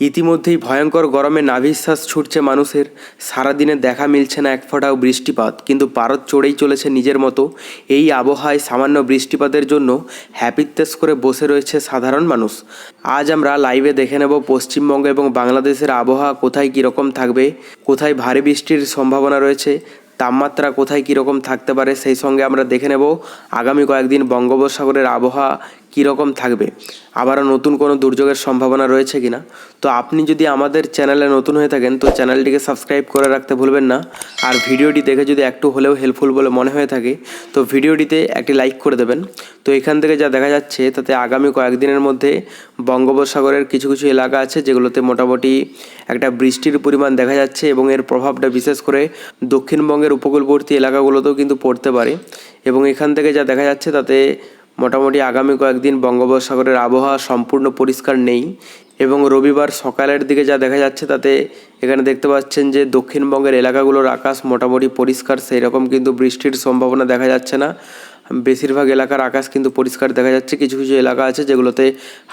ইতিমধ্যেই ভয়ঙ্কর গরমে নাভিশ্বাস ছুটছে মানুষের। সারাদিনে দেখা মিলছে না এক ফোঁটাও বৃষ্টিপাত, কিন্তু পারদ চড়েই চলেছে নিজের মতো। এই আবহাওয়ায় সামান্য বৃষ্টিপাতের জন্য হ্যাপিত্যাস করে বসে রয়েছে সাধারণ মানুষ। আজ আমরা লাইভে দেখে নেব পশ্চিমবঙ্গ এবং বাংলাদেশের আবহাওয়া কোথায় কীরকম থাকবে, কোথায় ভারী বৃষ্টির সম্ভাবনা রয়েছে, তাপমাত্রা কোথায় কীরকম থাকতে পারে, সেই সঙ্গে আমরা দেখে নেব আগামী কয়েকদিন বঙ্গোপসাগরের আবহাওয়া কীরকম থাকবে? আবারও নতুন কোনো দুর্যোগের সম্ভাবনা রয়েছে কিনা? তো আপনি যদি আমাদের চ্যানেলে নতুন হয়ে থাকেন, তো চ্যানেলটিকে সাবস্ক্রাইব করে রাখতে ভুলবেন না। আর ভিডিওটি দেখে যদি একটু হলেও হেল্পফুল বলে মনে হয়ে থাকে, তো ভিডিওটিতে একটি লাইক করে দেবেন। তো এখান থেকে যা দেখা যাচ্ছে, তাতে আগামী কয়েকদিনের মধ্যে বঙ্গোপসাগরের কিছু কিছু এলাকা আছে, যেগুলোতে মোটামুটি একটা বৃষ্টির পরিমাণ দেখা যাচ্ছে এবং এর প্রভাবটা বিশেষ করে দক্ষিণবঙ্গের উপকূলবর্তী এলাকাগুলোতেও কিন্তু পড়তে পারে। এবং এখান থেকে যা দেখা যাচ্ছে, তাতে মোটামুটি আগামী কয়েকদিন বঙ্গোপসাগরের আবহাওয়া সম্পূর্ণ পরিষ্কার নেই এবং রবিবার সকালের দিকে যা দেখা যাচ্ছে তাতে এখানে দেখতে পাচ্ছেন যে দক্ষিণবঙ্গের এলাকাগুলোর আকাশ মোটামুটি পরিষ্কার সেই রকম কিন্তু বৃষ্টির সম্ভাবনা দেখা যাচ্ছে না। বেশিরভাগ এলাকার আকাশ কিন্তু পরিষ্কার দেখা যাচ্ছে। কিছু কিছু এলাকা আছে যেগুলোতে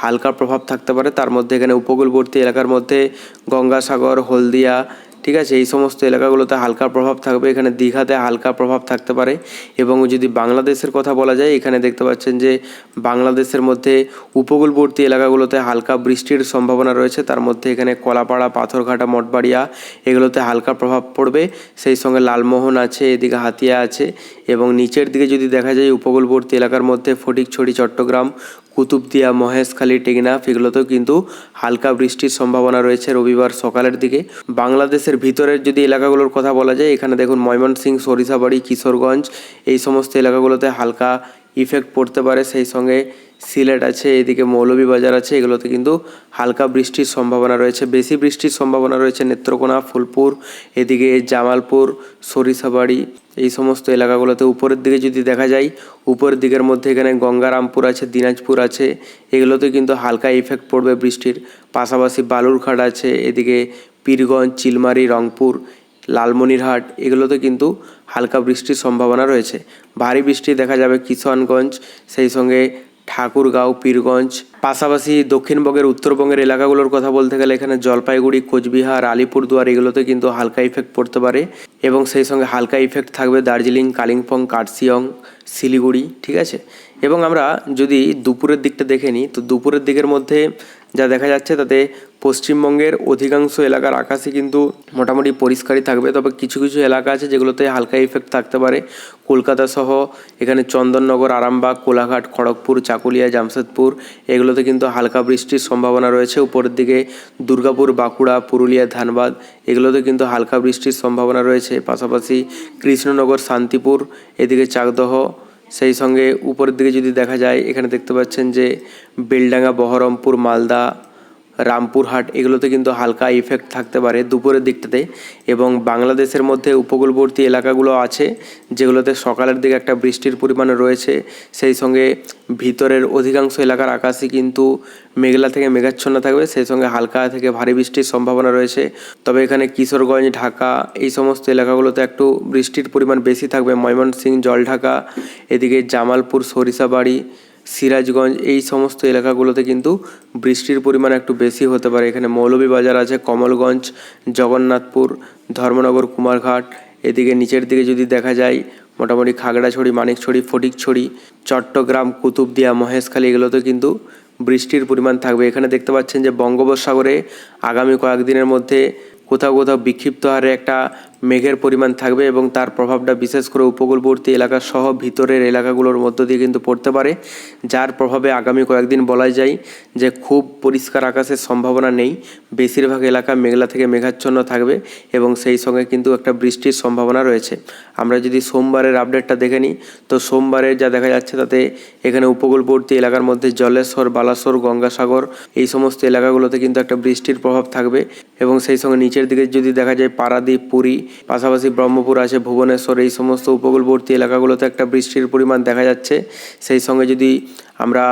হালকা প্রভাব থাকতে পারে। তার মধ্যে এখানে উপকূলবর্তী এলাকার মধ্যে গঙ্গাসাগর, হলদিয়া ঠিক আছে, এই সমস্ত এলাকাগুলোতে হালকা প্রভাব থাকবে, এখানে দীঘাতে হালকা প্রভাব থাকতে পারে এবং যদি বাংলাদেশের কথা বলা যায়, এখানে দেখতে পাচ্ছেন যে বাংলাদেশের মধ্যে উপকূলবর্তী এলাকাগুলোতে হালকা বৃষ্টির সম্ভাবনা রয়েছে, তার মধ্যে এখানে কলাপাড়া, পাথরঘাটা, মঠবাড়িয়া এগুলোতে হালকা প্রভাব পড়বে, সেই সঙ্গে লালমোহন আছে, এদিকে হাতিয়া আছে এবং নিচের দিকে যদি দেখা যায়, উপকূলবর্তী এলাকার মধ্যে ফটিকছড়ি, চট্টগ্রাম কুতুবদিয়া মহেশখালী টেকনাফ এগুলোতেও কিন্তু হালকা বৃষ্টির সম্ভাবনা রয়েছে রবিবার সকালের দিকে। বাংলাদেশের ভিতরের যদি এলাকাগুলোর কথা বলা যায়, এখানে দেখুন ময়মনসিংহ, সরিষাবাড়ি, কিশোরগঞ্জ, এই সমস্ত এলাকাগুলোতে হালকা ইফেক্ট পড়তে পারে, সেই সঙ্গে সিলেট আছে, এদিকে মৌলভীবাজার আছে, এগুলোতে কিন্তু হালকা বৃষ্টির সম্ভাবনা রয়েছে। বেশি বৃষ্টির সম্ভাবনা রয়েছে নেত্রকোনা, ফুলপুর, এদিকে জামালপুর, সরিষাবাড়ি, এই সমস্ত এলাকাগুলোতে। উপরের দিকে যদি দেখা যায়, উপরের দিকের মধ্যে এখানে গঙ্গারামপুর আছে, দিনাজপুর আছে, এগুলোতে কিন্তু হালকা ইফেক্ট পড়বে বৃষ্টির। পাশাপাশি বালুরঘাট আছে, এদিকে পীরগঞ্জ, চিলমারি, রংপুর লালমনিরহাট, এগুলোতে কিন্তু হালকা বৃষ্টির সম্ভাবনা রয়েছে। ভারী বৃষ্টি দেখা যাবে কিষানগঞ্জ, সেই সঙ্গে ঠাকুরগাঁও, পীরগঞ্জ। পাশাপাশি দক্ষিণবঙ্গের, উত্তরবঙ্গের এলাকাগুলোর কথা বলতে গেলে এখানে জলপাইগুড়ি, কোচবিহার, আলিপুরদুয়ার এগুলোতে কিন্তু হালকা ইফেক্ট পড়তে পারে। এবং সেই সঙ্গে হালকা ইফেক্ট থাকবে দার্জিলিং, কালিম্পং, কার্শিয়ং শিলিগুড়ি, ঠিক আছে? এবং আমরা যদি দুপুরের দিকটা দেখে নিই, তো দুপুরের দিকের মধ্যে যা দেখা যাচ্ছে, তাতে পশ্চিমবঙ্গের অধিকাংশ এলাকার আকাশে কিন্তু মোটামুটি পরিষ্কারই থাকবে। তবে কিছু কিছু এলাকা আছে যেগুলোতে হালকা ইফেক্ট থাকতে পারে। কলকাতা সহ, এখানে চন্দননগর, আরামবাগ, কোলাঘাট, খড়গপুর, চাকুলিয়া, জামশেদপুর, এগুলোতে কিন্তু হালকা বৃষ্টির সম্ভাবনা রয়েছে। উপরের দিকে দুর্গাপুর, বাঁকুড়া, পুরুলিয়া, ধানবাদ, এগুলোতে কিন্তু হালকা বৃষ্টির সম্ভাবনা রয়েছে। পাশাপাশি কৃষ্ণনগর, শান্তিপুর, এদিকে চাকদহ সেই সঙ্গে উপরের দিকে যদি দেখা যায় এখানে দেখতে পাচ্ছেন যে বেলডাঙ্গা বহরমপুর মালদা রামপুরহাট, এগুলোতে কিন্তু হালকা ইফেক্ট থাকতে পারে দুপুরের দিকটাতে। এবং বাংলাদেশের মধ্যে উপকূলবর্তী এলাকাগুলো আছে, যেগুলোতে সকালের দিকে একটা বৃষ্টির পরিমাণ রয়েছে। সেই সঙ্গে ভিতরের অধিকাংশ এলাকার আকাশই কিন্তু মেঘলা থেকে মেঘাচ্ছন্ন থাকবে, সেই সঙ্গে হালকা থেকে ভারী বৃষ্টির সম্ভাবনা রয়েছে। তবে এখানে কিশোরগঞ্জ, ঢাকা, এই সমস্ত এলাকাগুলোতে একটু বৃষ্টির পরিমাণ বেশি থাকবে। ময়মনসিংহ, জলঢাকা, এদিকে জামালপুর, সরিষাবাড়ি সিরাজগঞ্জ, এই সমস্ত এলাকাগুলোতে কিন্তু বৃষ্টির পরিমাণ একটু বেশি হতে পারে। এখানে মৌলভীবাজার আছে, কমলগঞ্জ, জগন্নাথপুর, ধর্মনগর, কুমারঘাট। এদিকে নিচের দিকে যদি দেখা যায়, মোটামুটি খাগড়াছড়ি, মানিকছড়ি, ফটিকছড়ি, চট্টগ্রাম, কুতুবদিয়া, মহেশখালী, এগুলোতে কিন্তু বৃষ্টির পরিমাণ থাকবে। এখানে দেখতে পাচ্ছেন যে বঙ্গোপসাগরে আগামী কয়েকদিনের মধ্যে কোথাও কোথাও বিক্ষিপ্ত হারে একটা মেঘের পরিমাণ থাকবে এবং তার প্রভাবটা বিশেষ করে উপকূলবর্তী এলাকা সহ ভিতরের এলাকাগুলোর মধ্য দিয়ে কিন্তু পড়তে পারে, যার প্রভাবে আগামী কয়েকদিন বলা যায় যে খুব পরিষ্কার আকাশের সম্ভাবনা নেই। বেশিরভাগ এলাকা মেঘলা থেকে মেঘাচ্ছন্ন থাকবে এবং সেই সঙ্গে কিন্তু একটা বৃষ্টির সম্ভাবনা রয়েছে। আমরা যদি সোমবারের আপডেটটা দেখে নিই, তো সোমবারে যা দেখা যাচ্ছে তাতে এখানে উপকূলবর্তী এলাকার মধ্যে জলেশ্বর, বালাসোর, গঙ্গাসাগর এই সমস্ত এলাকাগুলোতে কিন্তু একটা বৃষ্টির প্রভাব থাকবে এবং সেই সঙ্গে নিচের দিকে যদি দেখা যায় পারাদ্বীপ, পুরী পাশাপাশি ব্রহ্মপুর আছে, ভুবনেশ্বর, এই সমস্ত উপকূলবর্তী এলাকাগুলোতে একটা বৃষ্টির পরিমাণ দেখা যাচ্ছে। সেই সঙ্গে যদি আমরা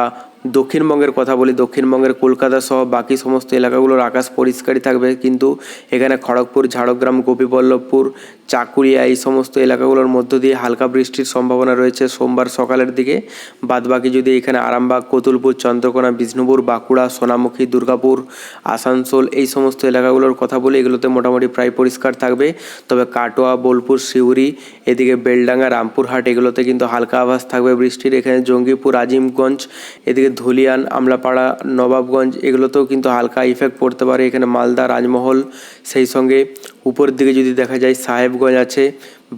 দক্ষিণবঙ্গের কথা বলি, দক্ষিণবঙ্গের কলকাতা সহ বাকি সমস্ত এলাকাগুলোর আকাশ পরিষ্কারই থাকবে। কিন্তু এখানে খড়গপুর, ঝাড়গ্রাম, গোপীবল্লভপুর, চাকুরিয়া এই সমস্ত এলাকাগুলোর মধ্য দিয়ে হালকা বৃষ্টির সম্ভাবনা রয়েছে সোমবার সকালের দিকে। বাদবাকি যদি এখানে আরামবাগ, কতুলপুর, চন্দ্রকোনা, বিষ্ণুপুর, বাঁকুড়া, সোনামুখী, দুর্গাপুর, আসানসোল এই সমস্ত এলাকাগুলোর কথা বলি, এগুলোতে মোটামুটি প্রায় পরিষ্কার থাকবে। তবে কাটোয়া, বোলপুর, সিউড়ি, এদিকে বেলডাঙ্গা, রামপুরহাট এগুলোতে কিন্তু হালকা আভাস থাকবে বৃষ্টির। এখানে জঙ্গিপুর, আজিমগঞ্জ, এদিকে ধুলিয়ান, আমলাপাড়া, নবাবগঞ্জ, এগুলোতেও কিন্তু হালকা ইফেক্ট পড়তে পারে। এখানে মালদা, রাজমহল, সেই সঙ্গে উপরের দিকে যদি দেখা যায় সাহেবগঞ্জ আছে,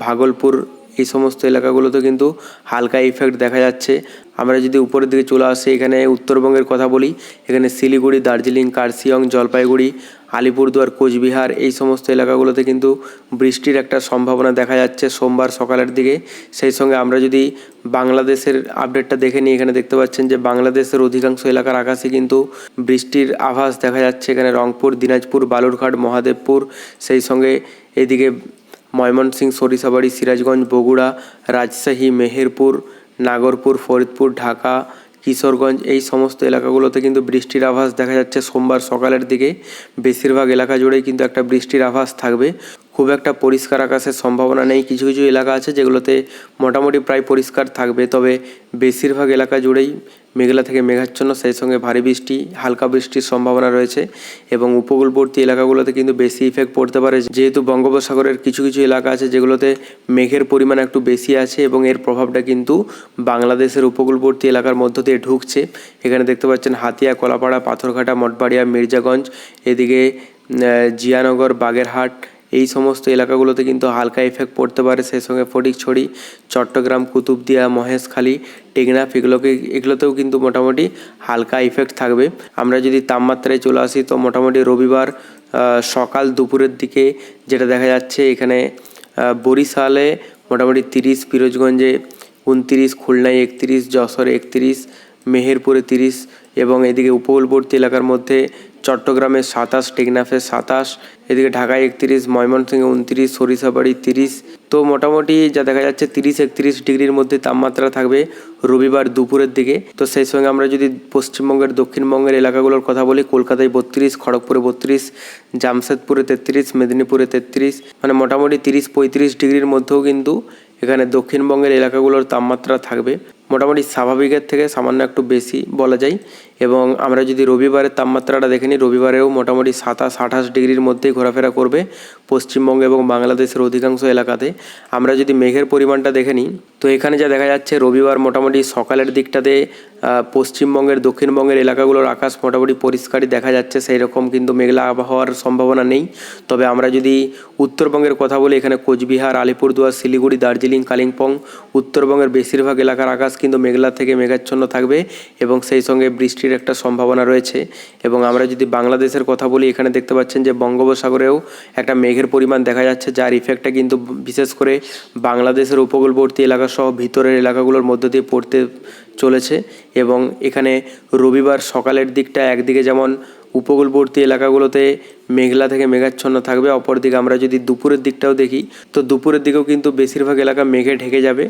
ভাগলপুর এই সমস্ত এলাকাগুলোতে কিন্তু হালকা ইফেক্ট দেখা যাচ্ছে। আমরা যদি উপরের দিকে চলে আসি, এখানে উত্তরবঙ্গের কথা বলি, এখানে শিলিগুড়ি, দার্জিলিং, কার্শিয়ং, জলপাইগুড়ি, আলিপুরদুয়ার, কোচবিহার এই সমস্ত এলাকাগুলোতে কিন্তু বৃষ্টির একটা সম্ভাবনা দেখা যাচ্ছে সোমবার সকালের দিকে। সেই সঙ্গে আমরা যদি বাংলাদেশের আপডেটটা দেখে নিই, এখানে দেখতে পাচ্ছেন যে বাংলাদেশের অধিকাংশ এলাকার আকাশে কিন্তু বৃষ্টির আভাস দেখা যাচ্ছে। এখানে রংপুর, দিনাজপুর, বালুরঘাট, মহাদেবপুর, সেই সঙ্গে এদিকে ময়মনসিংহ, সরিষাবাড়ি, সিরাজগঞ্জ, বগুড়া, রাজশাহী, মেহেরপুর, নাগরপুর, ফরিদপুর, ঢাকা, কিশোরগঞ্জ এই সমস্ত এলাকাগুলোতে কিন্তু বৃষ্টির আভাস দেখা যাচ্ছে। সোমবার সকালের দিকে বেশিরভাগ এলাকা জুড়েই কিন্তু একটা বৃষ্টির আভাস থাকবে। খুব একটা পরিষ্কার আকাশের সম্ভাবনা নেই। কিছু কিছু এলাকা আছে যেগুলোতে মোটামুটি প্রায় পরিষ্কার থাকবে। তবে বেশিরভাগ এলাকা জুড়েই মেঘলা থেকে মেঘাচ্ছন্ন, সেই সঙ্গে ভারী বৃষ্টি, হালকা বৃষ্টির সম্ভাবনা রয়েছে এবং উপকূলবর্তী এলাকাগুলোতে কিন্তু বেশি ইফেক্ট পড়তে পারে। যেহেতু বঙ্গোপসাগরের কিছু কিছু এলাকা আছে যেগুলোতে মেঘের পরিমাণ একটু বেশি আছে এবং এর প্রভাবটা কিন্তু বাংলাদেশের উপকূলবর্তী এলাকার মধ্য দিয়ে ঢুকছে। এখানে দেখতে পাচ্ছেন হাতিয়া, কলাপাড়া, পাথরঘাটা, মঠবাড়িয়া, মির্জাগঞ্জ, এদিকে জিয়ানগর, বাগেরহাট এই সমস্ত এলাকাগুলোতে কিন্তু হালকা এফেক্ট পড়তে পারে। সেই সঙ্গে ফটিকছড়ি চট্টগ্রাম, কুতুবদিয়া, মহেশখালী, টেকনাফ এগুলোকে, এগুলোতেও কিন্তু মোটামুটি হালকা ইফেক্ট থাকবে। আমরা যদি তাপমাত্রায় চলে আসি, তো মোটামুটি রবিবার সকাল দুপুরের দিকে যেটা দেখা যাচ্ছে, এখানে বরিশালে মোটামুটি তিরিশ ফিরোজগঞ্জে উনতিরিশ, খুলনায় একত্রিশ, যশোরে একত্রিশ, মেহেরপুরে তিরিশ এবং এদিকে উপকূলবর্তী এলাকার মধ্যে চট্টগ্রামে সাতাশ, টেকনাফে সাতাশ, এদিকে ঢাকায় একত্রিশ, ময়মনসিংহে উনত্রিশ, সরিষাবাড়ি তিরিশ। তো মোটামুটি যা দেখা যাচ্ছে তিরিশ, একত্রিশ ডিগ্রির মধ্যে তাপমাত্রা থাকবে রবিবার দুপুরের দিকে। তো সেই সঙ্গে আমরা যদি পশ্চিমবঙ্গের, দক্ষিণবঙ্গের এলাকাগুলোর কথা বলি, কলকাতায় বত্রিশ, খড়গপুরে বত্রিশ, জামশেদপুরে তেত্রিশ, মেদিনীপুরে তেত্রিশ মানে মোটামুটি তিরিশ, পঁয়ত্রিশ ডিগ্রির মধ্যেও কিন্তু এখানে দক্ষিণবঙ্গের এলাকাগুলোর তাপমাত্রা থাকবে মোটামুটি স্বাভাবিকের থেকে সামান্য একটু বেশি বলা যায়। এবং আমরা যদি রবিবারের তাপমাত্রাটা দেখে নিই, রবিবারেও মোটামুটি সাতাশ, আঠাশ ডিগ্রির মধ্যেই ঘোরাফেরা করবে পশ্চিমবঙ্গ এবং বাংলাদেশের অধিকাংশ এলাকাতে। আমরা যদি মেঘের পরিমাণটা দেখে নিই, তো এখানে যা দেখা যাচ্ছে, রবিবার মোটামুটি সকালের দিকটাতে পশ্চিমবঙ্গের, দক্ষিণবঙ্গের এলাকাগুলোর আকাশ মোটামুটি পরিষ্কারই দেখা যাচ্ছে সেই রকম কিন্তু মেঘলা আবহাওয়ার সম্ভাবনা নেই। তবে আমরা যদি উত্তরবঙ্গের কথা বলি, এখানে কোচবিহার, আলিপুরদুয়ার, শিলিগুড়ি, দার্জিলিং, কালিম্পং, উত্তরবঙ্গের বেশিরভাগ এলাকার আকাশ কিন্তু মেঘলা থেকে মেঘাচ্ছন্ন থাকবে এবং সেই সঙ্গে বৃষ্টির একটা সম্ভাবনা রয়েছে। এবং আমরা যদি বাংলাদেশের কথা বলি, এখানে দেখতে পাচ্ছেন যে বঙ্গোপসাগরেও একটা মেঘের পরিমাণ দেখা যাচ্ছে, যার ইফেক্টটা কিন্তু বিশেষ করে বাংলাদেশের উপকূলবর্তী এলাকা সহ ভিতরের এলাকাগুলোর মধ্য দিয়ে পড়তে চলেছে এবং এখানে রবিবার সকালের দিকটা একদিকে যেমন উপকূলবর্তী এলাকাগুলোতে মেঘলা থেকে মেঘাচ্ছন্ন থাকবে, অপরদিকে আমরা যদি দুপুরের দিকটাও দেখি, তো দুপুরের দিকেও কিন্তু বেশিরভাগ এলাকা মেঘে ঢেকে যাবে।